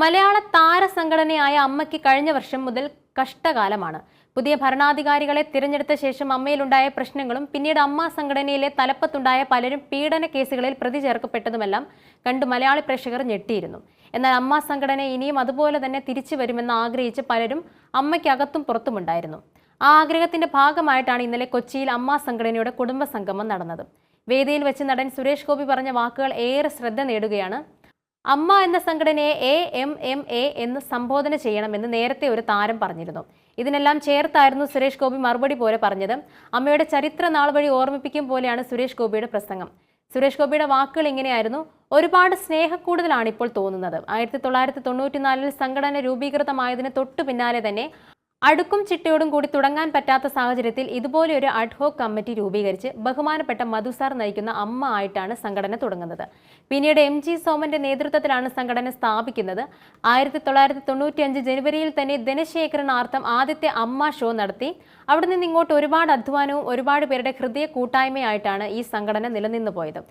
മലയാള താരസംഘടനയായ അമ്മയ്ക്ക് കഴിഞ്ഞ വർഷം മുതൽ കഷ്ടകാലമാണ്. പുതിയ ഭരണാധികാരികളെ തിരഞ്ഞെടുത്ത ശേഷം അമ്മയിലുണ്ടായ പ്രശ്നങ്ങളും പിന്നീട് അമ്മ സംഘടനയിലെ തലപ്പത്തുണ്ടായ പലരും പീഡന കേസുകളിൽ പ്രതി ചേർക്കപ്പെട്ടതുമെല്ലാം കണ്ട് മലയാളി പ്രേക്ഷകർ ഞെട്ടിയിരുന്നു. എന്നാൽ അമ്മ സംഘടന ഇനിയും അതുപോലെ തന്നെ തിരിച്ചു വരുമെന്ന് ആഗ്രഹിച്ച് പലരും അമ്മയ്ക്കകത്തും പുറത്തുമുണ്ടായിരുന്നു. ആ ആഗ്രഹത്തിന്റെ ഭാഗമായിട്ടാണ് ഇന്നലെ കൊച്ചിയിൽ അമ്മ സംഘടനയുടെ കുടുംബ സംഗമം നടന്നത്. വേദിയിൽ വെച്ച് നടൻ സുരേഷ് ഗോപി പറഞ്ഞ വാക്കുകൾ ഏറെ ശ്രദ്ധ നേടുകയാണ് അമ്മ എന്ന സംഘടനയെ എ എം എം എ എന്ന് സംബോധന ചെയ്യണമെന്ന് നേരത്തെ ഒരു താരം പറഞ്ഞിരുന്നു. ഇതിനെല്ലാം ചേർത്തായിരുന്നു സുരേഷ് ഗോപി മറുപടി പോലെ പറഞ്ഞത് അമ്മയുടെ ചരിത്ര നാൾ വഴി ഓർമ്മിപ്പിക്കും പോലെയാണ് സുരേഷ് ഗോപിയുടെ പ്രസംഗം. സുരേഷ് ഗോപിയുടെ വാക്കുകൾ ഇങ്ങനെയായിരുന്നു ഒരുപാട് സ്നേഹക്കൂടുതലാണ് ഇപ്പോൾ തോന്നുന്നത്. ആയിരത്തി തൊള്ളായിരത്തി തൊണ്ണൂറ്റിനാലിൽ സംഘടന രൂപീകൃതമായതിന് തൊട്ടു പിന്നാലെ തന്നെ അടുക്കും ചിട്ടയോടും കൂടി തുടങ്ങാൻ പറ്റാത്ത സാഹചര്യത്തിൽ ഇതുപോലെ ഒരു കമ്മിറ്റി രൂപീകരിച്ച് ബഹുമാനപ്പെട്ട മധുസാർ നയിക്കുന്ന അമ്മ ആയിട്ടാണ് സംഘടന തുടങ്ങുന്നത്. പിന്നീട് എം ജി സോമന്റെ നേതൃത്വത്തിലാണ് സംഘടന സ്ഥാപിക്കുന്നത്. ആയിരത്തി തൊള്ളായിരത്തി തൊണ്ണൂറ്റിയഞ്ച് ജനുവരിയിൽ തന്നെ ധനശേഖരണാർത്ഥം ആദ്യത്തെ അമ്മ ഷോ നടത്തി. അവിടെ നിന്ന് ഇങ്ങോട്ട് ഒരുപാട് അധ്വാനവും ഒരുപാട് പേരുടെ ഹൃദയ കൂട്ടായ്മയായിട്ടാണ് ഈ സംഘടന നിലനിന്നു പോയത്